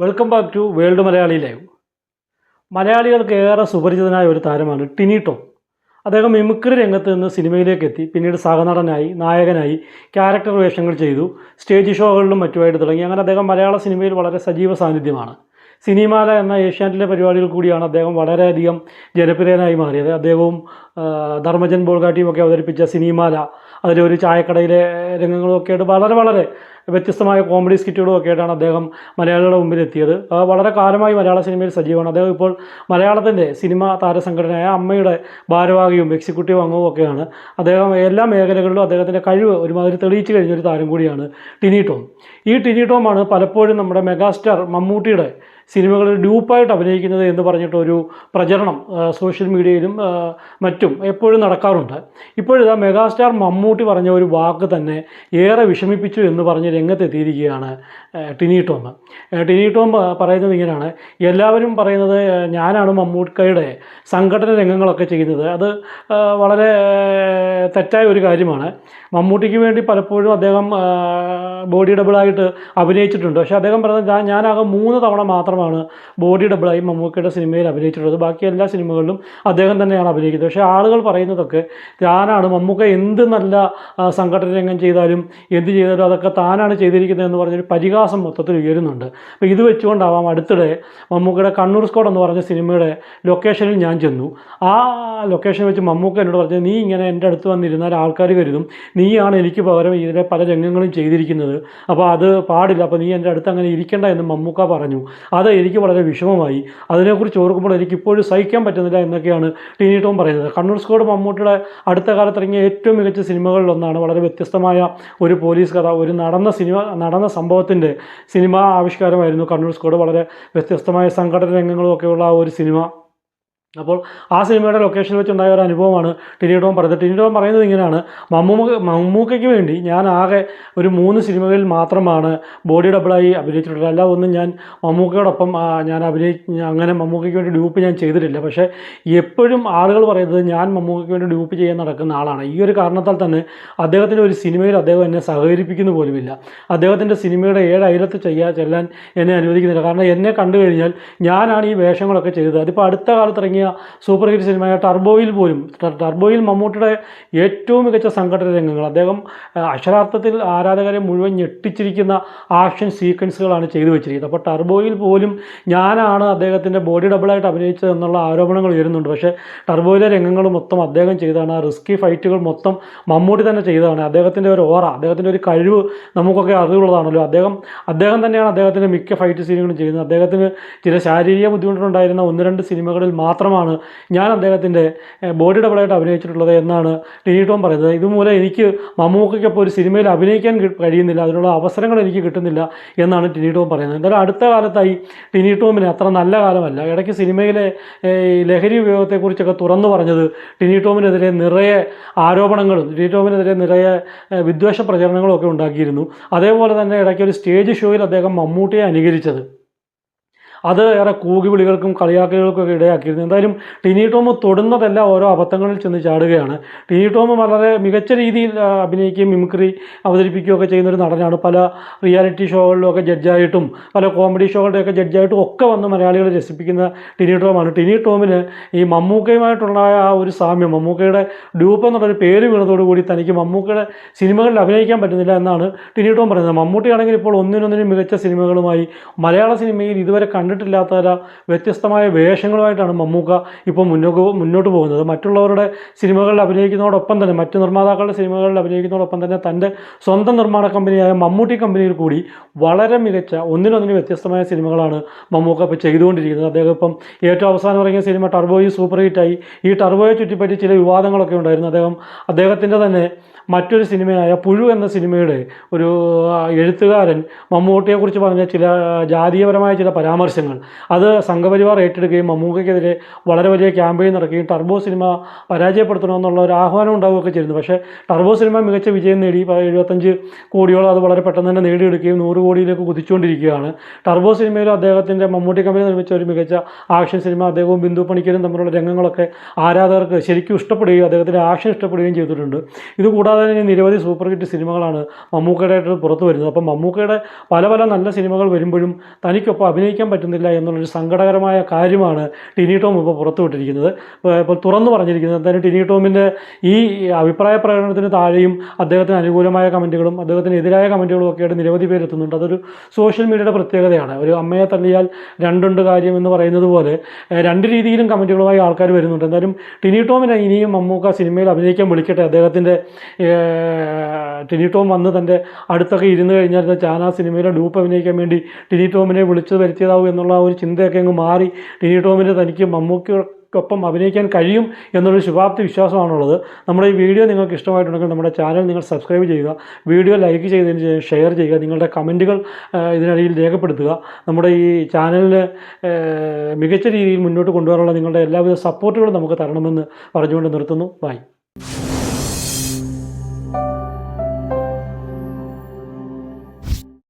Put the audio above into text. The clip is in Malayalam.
Welcome back to world Malayali live മലയാളികൾക്ക് ഏറെ സുപരിചിതനായ ഒരു താരമാണ് ടിനി ടോം. അദ്ദേഹം മിമിക്രി രംഗത്ത് നിന്ന് സിനിമയിലേക്ക് എത്തി പിന്നീട് സഹനടനായി നായകനായി ക്യാരക്ടർ വേഷങ്ങൾ ചെയ്തു സ്റ്റേജ് ഷോകളിലും മറ്റുമായിട്ട് തുടങ്ങി. അങ്ങനെ അദ്ദേഹം മലയാള സിനിമയിൽ വളരെ സജീവ സാന്നിധ്യമാണ്. സിനിമാല എന്ന ഏഷ്യാനെറ്റിലെ പരിപാടികൾ കൂടിയാണ് അദ്ദേഹം വളരെയധികം ജനപ്രിയനായി മാറിയത്. അദ്ദേഹവും ധർമ്മജൻ ബോൾഗാട്ടിയും ഒക്കെ അവതരിപ്പിച്ച സിനിമാല അതിലൊരു ചായക്കടയിലെ രംഗങ്ങളും ഒക്കെ ആയിട്ട് വളരെ വളരെ വ്യത്യസ്തമായ കോമഡി സ്കിറ്റുകളും ഒക്കെ ആയിട്ടാണ് അദ്ദേഹം മലയാളികളുടെ മുമ്പിൽ എത്തിയത് വളരെ കാലമായി മലയാള സിനിമയിൽ സജീവമാണ്. അദ്ദേഹം ഇപ്പോൾ മലയാളത്തിന്റെ സിനിമ താരസംഘടനയായ അമ്മയുടെ ഭാരവാഹിയും എക്സിക്യൂട്ടീവ് അംഗവും ഒക്കെയാണ്. അദ്ദേഹം എല്ലാ മേഖലകളിലും അദ്ദേഹത്തിന്റെ കഴിവ് ഒരുമാതിരി തെളിയിച്ചു കഴിഞ്ഞ ഒരു താരം കൂടിയാണ് ടിനി ടോം. ഈ ടിനി ടോമാണ് പലപ്പോഴും നമ്മുടെ മെഗാസ്റ്റാർ മമ്മൂട്ടിയുടെ സിനിമകളിൽ ഡ്യൂപ്പായിട്ട് അഭിനയിക്കുന്നത് എന്ന് പറഞ്ഞിട്ടൊരു പ്രചരണം സോഷ്യൽ മീഡിയയിലും ആ, മറ്റും എപ്പോഴും നടക്കാറുണ്ട്. ഇപ്പോഴിതാ മെഗാസ്റ്റാർ മമ്മൂട്ടി പറഞ്ഞ ഒരു വാക്ക് തന്നെ ഏറെ വിഷമിപ്പിച്ചു എന്ന് പറഞ്ഞ് രംഗത്തെത്തിയിരിക്കുകയാണ് ടിനി ടോം. ടിനി ടോം പറയുന്നത് ഇങ്ങനെയാണ് എല്ലാവരും പറയുന്നത് ഞാനാണ് മമ്മൂട്ടിക്കയുടെ സംഘടന രംഗങ്ങളൊക്കെ ചെയ്യുന്നത്. അത് വളരെ തെറ്റായ ഒരു കാര്യമാണ്. മമ്മൂട്ടിക്ക് വേണ്ടി പലപ്പോഴും അദ്ദേഹം ബോഡി ഡബിളായിട്ട് അഭിനയിച്ചിട്ടുണ്ട്. പക്ഷേ അദ്ദേഹം പറയുന്നത് ഞാൻ ഞാനാകെ മൂന്ന് തവണ മാത്രമാണ് ബോഡി ഡബിളായി മമ്മൂക്കയുടെ സിനിമയിൽ അഭിനയിച്ചിട്ടുള്ളത്. ബാക്കി എല്ലാ സിനിമകളിലും അദ്ദേഹം തന്നെയാണ് അഭിനയിക്കുന്നത്. പക്ഷേ ആളുകൾ പറയുന്നതൊക്കെ താനാണ് മമ്മൂക്ക എന്ത് നല്ല സംഘടന രംഗം ചെയ്താലും എന്ത് ചെയ്താലും അതൊക്കെ താനാണ് ചെയ്തിരിക്കുന്നത് എന്ന് പറഞ്ഞൊരു പരിഹാസം മൊത്തത്തിൽ ഉയരുന്നുണ്ട്. അപ്പോൾ ഇത് വെച്ചുകൊണ്ടാവാം അടുത്തിടെ മമ്മൂക്കയുടെ കണ്ണൂർ സ്കോഡ് എന്ന് പറഞ്ഞ സിനിമയുടെ ലൊക്കേഷനിൽ ഞാൻ ചെന്നു. ആ ലൊക്കേഷൻ വെച്ച് മമ്മൂക്ക എന്നോട് പറഞ്ഞു നീ ഇങ്ങനെ എന്റെ അടുത്ത് വന്നിരുന്നാൽ ആൾക്കാർ കരുതും. നീയാണ് എനിക്ക് പകരം ഇതിലെ പല രംഗങ്ങളും ചെയ്തിരിക്കുന്നത്. അപ്പോൾ അത് പാടില്ല. അപ്പോൾ നീ എന്റെ അടുത്ത് അങ്ങനെ ഇരിക്കേണ്ട എന്ന് മമ്മൂക്ക പറഞ്ഞു. അത് എനിക്ക് വളരെ വിഷമമായി. അതിനെക്കുറിച്ച് ഓർക്കുമ്പോൾ എനിക്കിപ്പോഴും സഹിക്കാൻ പറ്റുന്നില്ല എന്നൊക്കെയാണ് ടിനി ടോം പറയുന്നത്. കണ്ണൂർ സ്കോഡ് മമ്മൂട്ടിയുടെ അടുത്ത കാലത്ത് ഇറങ്ങിയ ഏറ്റവും മികച്ച സിനിമകളിലൊന്നാണ്. വളരെ വ്യത്യസ്തമായ ഒരു പോലീസ് കഥ ഒരു നടന്ന സിനിമ നടന്ന സംഭവത്തിന്റെ സിനിമാ ആവിഷ്കാരമായിരുന്നു കണ്ണൂർ സ്കോഡ്. വളരെ വ്യത്യസ്തമായ സംഘടന രംഗങ്ങളും ഒക്കെയുള്ള ആ ഒരു സിനിമ. അപ്പോൾ ആ സിനിമയുടെ ലൊക്കേഷനിൽ വെച്ചുണ്ടായ ഒരു അനുഭവമാണ് ടിനി ടോം പറയുന്നത്. ടിനി ടോം പറയുന്നത് ഇങ്ങനെയാണ്. മമ്മൂക്ക മമ്മൂക്കയ്ക്ക് വേണ്ടി ഞാൻ ആകെ ഒരു മൂന്ന് സിനിമകളിൽ മാത്രമാണ് ബോഡി ഡബിളായി അഭിനയിച്ചിട്ടുള്ളത്. അല്ലാതെ ഒന്നും ഞാൻ മമ്മൂക്കയോടൊപ്പം ഞാൻ അഭിനയി അങ്ങനെ മമ്മൂക്കയ്ക്ക് വേണ്ടി ഡ്യൂപ്പ് ഞാൻ ചെയ്തിട്ടില്ല. പക്ഷേ എപ്പോഴും ആളുകൾ പറയുന്നത് ഞാൻ മമ്മൂക്കയ്ക്ക് വേണ്ടി ഡ്യൂപ്പ് ചെയ്യാൻ നടക്കുന്ന ആളാണ്. ഈ ഒരു കാരണത്താൽ തന്നെ അദ്ദേഹത്തിന്റെ ഒരു സിനിമയിൽ അദ്ദേഹം എന്നെ സഹകരിപ്പിക്കുന്നു പോലുമില്ല. അദ്ദേഹത്തിന്റെ സിനിമയുടെ ഏഴ് അയലത്ത് ചെയ്യാൻ ചെല്ലാൻ എന്നെ അനുവദിക്കുന്നില്ല. കാരണം എന്നെ കണ്ടു കഴിഞ്ഞാൽ ഞാനാണ് ഈ വേഷങ്ങളൊക്കെ ചെയ്തത്. അതിപ്പോൾ അടുത്ത കാലത്ത് സൂപ്പർ ഹിറ്റ് സിനിമയായ ടർബോയിൽ പോലും ടർബോയിൽ മമ്മൂട്ടിയുടെ ഏറ്റവും മികച്ച സംഘടന രംഗങ്ങൾ. അദ്ദേഹം അക്ഷരാർത്ഥത്തിൽ ആരാധകരെ മുഴുവൻ ഞെട്ടിച്ചിരിക്കുന്ന ആക്ഷൻ സീക്വൻസുകളാണ് ചെയ്തു വെച്ചിരിക്കുന്നത്. അപ്പോൾ ടർബോയിൽ പോലും ഞാനാണ് അദ്ദേഹത്തിന്റെ ബോഡി ഡബിളായിട്ട് അഭിനയിച്ചത് എന്നുള്ള ആരോപണങ്ങൾ ഉയരുന്നുണ്ട്. പക്ഷേ ടർബോയിലെ രംഗങ്ങൾ മൊത്തം അദ്ദേഹം ചെയ്തതാണ്. ആ റിസ്കി ഫൈറ്റുകൾ മൊത്തം മമ്മൂട്ടി തന്നെ ചെയ്തതാണ്. അദ്ദേഹത്തിന്റെ ഒരു ഓറ അദ്ദേഹത്തിന്റെ ഒരു കഴിവ് നമുക്കൊക്കെ അറിവുള്ളതാണല്ലോ. അദ്ദേഹം അദ്ദേഹം തന്നെയാണ് അദ്ദേഹത്തിന്റെ മിക്ക ഫൈറ്റ് സീനുകളും ചെയ്യുന്നത്. അദ്ദേഹത്തിന് ചില ശാരീരിക ബുദ്ധിമുട്ടുണ്ടായിരുന്ന ഒന്ന് രണ്ട് സിനിമകളിൽ മാത്രമാണ് ഞാൻ അദ്ദേഹത്തിന്റെ ബോഡി ഡബിളായിട്ട് അഭിനയിച്ചിട്ടുള്ളത് എന്നാണ് ടിനി ടോം പറയുന്നത്. ഇതുമൂലം എനിക്ക് മമ്മൂക്കയ്ക്കൊപ്പം ഒരു സിനിമയിൽ അഭിനയിക്കാൻ കഴിയുന്നില്ല. അതിനുള്ള അവസരങ്ങൾ എനിക്ക് കിട്ടുന്നില്ല എന്നാണ് ടിനി ടോം പറയുന്നത്. എന്തായാലും അടുത്ത കാലത്തായി ടിനി ടോമിന് അത്ര നല്ല കാലമല്ല. ഇടയ്ക്ക് സിനിമയിലെ ലഹരി ഉപയോഗത്തെക്കുറിച്ചൊക്കെ തുറന്നു പറഞ്ഞത് ടിനി ടോമിനെതിരെ നിറയെ ആരോപണങ്ങളും ടിനി ടോമിനെതിരെ നിറയെ വിദ്വേഷ പ്രചരണങ്ങളും ഒക്കെ ഉണ്ടാക്കിയിരുന്നു. അതേപോലെ തന്നെ ഇടയ്ക്ക് ഒരു സ്റ്റേജ് ഷോയിൽ അദ്ദേഹം മമ്മൂട്ടിയെ അനുകരിച്ചത്. അത് ഏറെ കൂകിവിളികൾക്കും കളിയാക്കലുകൾക്കും ഒക്കെ ഇടയാക്കിയിരുന്നു. എന്തായാലും ടിനി ടോം തൊടുന്നതെല്ലാം ഓരോ അബദ്ധങ്ങളിൽ ചെന്ന് ചാടുകയാണ്. ടിനി ടോം വളരെ മികച്ച രീതിയിൽ അഭിനയിക്കുകയും മിമിക്രി അവതരിപ്പിക്കുകയും ഒക്കെ ചെയ്യുന്ന ഒരു നടനാണ്. പല റിയാലിറ്റി ഷോകളിലൊക്കെ ജഡ്ജായിട്ടും പല കോമഡി ഷോകളുടെയൊക്കെ ജഡ്ജായിട്ടും ഒക്കെ വന്ന് മലയാളികളെ രസിപ്പിക്കുന്ന ടിനി ടോമാണ് ടിനി ടോമിന് ഈ മമ്മൂക്കയുമായിട്ടുള്ള ആ ഒരു സാമ്യം മമ്മൂക്കയുടെ ഡ്യൂപ്പ് എന്നുള്ളൊരു പേര് വീണതോടുകൂടി തനിക്ക് മമ്മൂക്കയുടെ സിനിമകളിൽ അഭിനയിക്കാൻ പറ്റുന്നില്ല എന്നാണ് ടിനി ടോം പറയുന്നത്. മമ്മൂട്ടിയാണെങ്കിൽ ഇപ്പോൾ ഒന്നിനൊന്നിനും മികച്ച സിനിമകളുമായി മലയാള സിനിമയിൽ ഇതുവരെ കണ്ടിട്ടില്ലാത്ത വ്യത്യസ്തമായ വേഷങ്ങളുമായിട്ടാണ് മമ്മൂക്ക ഇപ്പോൾ മുന്നോട്ട് മുന്നോട്ട് പോകുന്നത്. മറ്റുള്ളവരുടെ സിനിമകളിൽ അഭിനയിക്കുന്നതോടൊപ്പം തന്നെ മറ്റ് നിർമ്മാതാക്കളുടെ സിനിമകളിൽ അഭിനയിക്കുന്നതോടൊപ്പം തന്നെ തന്റെ സ്വന്തം നിർമ്മാണ കമ്പനിയായ മമ്മൂട്ടി കമ്പനിയിൽ കൂടി വളരെ മികച്ച ഒന്നിനൊന്നിന് വ്യത്യസ്തമായ സിനിമകളാണ് മമ്മൂക്ക ഇപ്പോൾ ചെയ്തുകൊണ്ടിരിക്കുന്നത്. അദ്ദേഹം ഇപ്പം ഏറ്റവും അവസാനം ഇറങ്ങിയ സിനിമ ടർബോയി സൂപ്പർ ഹിറ്റായി ഈ ടർബോയെ ചുറ്റിപ്പറ്റി ചില വിവാദങ്ങളൊക്കെ ഉണ്ടായിരുന്നു. അദ്ദേഹം അദ്ദേഹത്തിന്റെ തന്നെ മറ്റൊരു സിനിമയായ പുഴു എന്ന സിനിമയുടെ ഒരു എഴുത്തുകാരൻ മമ്മൂട്ടിയെക്കുറിച്ച് പറഞ്ഞ ചില ജാതീയപരമായ ചില പരാമർശങ്ങൾ അത് സംഘപരിവാർ ഏറ്റെടുക്കുകയും മമ്മൂക്കയ്ക്കെതിരെ വളരെ വലിയ ക്യാമ്പയിൻ നടക്കുകയും ടർബോ സിനിമ പരാജയപ്പെടുത്തണമെന്നുള്ള ഒരു ആഹ്വാനം ഉണ്ടാവുകയൊക്കെ ചെയ്യുന്നു പക്ഷേ ടർബോ സിനിമ മികച്ച വിജയം നേടി എഴുപത്തഞ്ച് കോടിയോളം അത് വളരെ പെട്ടെന്ന് തന്നെ നേടിയെടുക്കുകയും നൂറ് കോടിയിലേക്ക് കുതിച്ചുകൊണ്ടിരിക്കുകയാണ്. ടർബോ സിനിമയിൽ അദ്ദേഹത്തിന്റെ മമ്മൂട്ടി കമ്പനി നിർമ്മിച്ച ഒരു മികച്ച ആക്ഷൻ സിനിമ അദ്ദേഹവും ബിന്ദു പണിക്കരും തമ്മിലുള്ള രംഗങ്ങളൊക്കെ ആരാധകർക്ക് ശരിക്കും ഇഷ്ടപ്പെടുകയും അദ്ദേഹത്തിന്റെ ആക്ഷൻ ഇഷ്ടപ്പെടുകയും ചെയ്തിട്ടുണ്ട്. ഇതുകൂടാതെ കൂടാതെ തന്നെ നിരവധി സൂപ്പർ ഹിറ്റ് സിനിമകളാണ് മമ്മൂക്കയുടെ പുറത്തു വരുന്നത്. അപ്പം മമ്മൂക്കയുടെ പല പല നല്ല സിനിമകൾ വരുമ്പോഴും തനിക്കൊപ്പം അഭിനയിക്കാൻ പറ്റുന്നില്ല എന്നുള്ളൊരു സങ്കടകരമായ കാര്യമാണ് ടിനി ടോം ഇപ്പോൾ പുറത്തുവിട്ടിരിക്കുന്നത്. ഇപ്പോൾ തുറന്നു പറഞ്ഞിരിക്കുന്നത്. എന്തായാലും ടിനി ടോമിന്റെ ഈ അഭിപ്രായ പ്രകടനത്തിന് താഴെയും അദ്ദേഹത്തിന് അനുകൂലമായ കമന്റുകളും അദ്ദേഹത്തിന് എതിരായ കമന്റുകളും ഒക്കെ ആയിട്ട് നിരവധി പേരെത്തുന്നുണ്ട് അതൊരു സോഷ്യൽ മീഡിയയുടെ പ്രത്യേകതയാണ്. ഒരു അമ്മയെ തള്ളിയാൽ രണ്ടുണ്ട് കാര്യം എന്ന് പറയുന്നത് പോലെ രണ്ട് രീതിയിലും കമന്റുകളുമായി ആൾക്കാർ വരുന്നുണ്ട്. എന്തായാലും ടിനി ടോമിനെ ഇനിയും മമ്മൂക്ക സിനിമയിൽ അഭിനയിക്കാൻ വിളിക്കട്ടെ. അദ്ദേഹത്തിന്റെ ടിനി ടോം വന്ന് തന്റെ അടുത്തൊക്കെ ഇരുന്ന് കഴിഞ്ഞാൽ ചാന സിനിമയിലെ ഡൂപ്പ് അഭിനയിക്കാൻ വേണ്ടി ടിനി ടോമിനെ വിളിച്ചു വരുത്തിയതാവും എന്നുള്ള ഒരു ചിന്തയൊക്കെ അങ്ങ് മാറി. ടിനി ടോമിന് തനിക്ക് മമ്മൂക്കൊപ്പം അഭിനയിക്കാൻ കഴിയും എന്നൊരു ശുഭാപ്തി വിശ്വാസമാണുള്ളത്. നമ്മുടെ ഈ വീഡിയോ നിങ്ങൾക്ക് ഇഷ്ടമായിട്ടുണ്ടെങ്കിൽ നമ്മുടെ ചാനൽ നിങ്ങൾ സബ്സ്ക്രൈബ് ചെയ്യുക വീഡിയോ ലൈക്ക് ചെയ്തതിന് ഷെയർ ചെയ്യുക നിങ്ങളുടെ കമന്റുകൾ ഇതിനിടയിൽ രേഖപ്പെടുത്തുക. നമ്മുടെ ഈ ചാനലിന് മികച്ച രീതിയിൽ മുന്നോട്ട് കൊണ്ടുപോകാനുള്ള നിങ്ങളുടെ എല്ലാവിധ സപ്പോർട്ടുകളും നമുക്ക് തരണമെന്ന് പറഞ്ഞുകൊണ്ട് നിർത്തുന്നു. ബൈ.